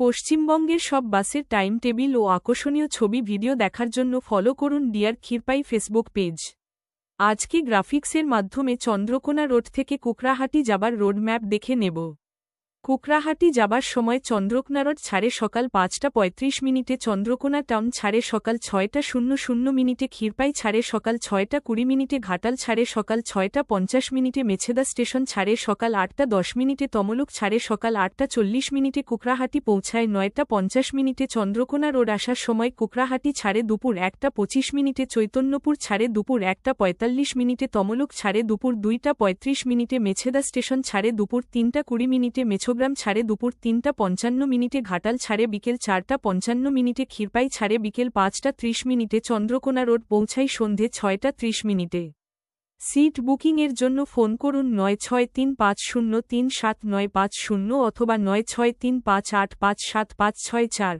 পশ্চিমবঙ্গের সব বাসের টাইম টেবিল ও আকর্ষণীয় ছবি ভিডিও দেখার জন্য ফলো করুন ডিয়ার ক্ষীরপাই ফেসবুক পেজ। আজকে গ্রাফিক্সের মাধ্যমে চন্দ্রকোনা রোড থেকে কুকরাহাটি যাবার রোডম্যাপ দেখে নেব। কুকরাহাটি যাবার সময় চন্দ্রকোনা রোড ছাড়ে সকাল পাঁচটা পঁয়ত্রিশ মিনিটে চন্দ্রকোনা টাউন ছাড়ে সকাল ছয়টা শূন্য শূন্য মিনিটে ক্ষীরপাই ছাড়ে সকাল ছয়টা কুড়ি মিনিটে ঘাটাল ছাড়ে সকাল ছয়টা পঞ্চাশ মিনিটে মেছেদা স্টেশন ছাড়ে সকাল আটটা দশ মিনিটে তমলুক ছাড়ে সকাল আটটা চল্লিশ মিনিটে কুকরাহাটি পৌঁছায় নয়টা পঞ্চাশ মিনিটে চন্দ্রকোনা রোড আসার সময় কুকরাহাটি ছাড়ে দুপুর একটা পঁচিশ মিনিটে চৈতন্যপুর ছাড়ে দুপুর একটা পঁয়তাল্লিশ মিনিটে তমলুক ছাড়ে দুপুর দুইটা পঁয়ত্রিশ মিনিটে মেছেদা স্টেশন ছাড়ে দুপুর তিনটা কুড়ি মিনিটে মেছোগ্রাম ছাড়ে দুপুর তিনটা পঞ্চান্ন মিনিটে, ঘাটাল ছাড়ে বিকেল চারটা পঞ্চান্ন মিনিটে, ক্ষীরপাই ছাড়ে বিকেল পাঁচটা ত্রিশ মিনিটে, চন্দ্রকোনা রোড পৌঁছাই সন্ধে ছয়টা ত্রিশ মিনিটে। সিট বুকিংয়ের জন্য ফোন করুন নয় ছয় তিন পাঁচ শূন্য তিন সাত নয় পাঁচ শূন্য অথবা নয় ছয় তিন পাঁচ আট পাঁচ সাত পাঁচ ছয় চার।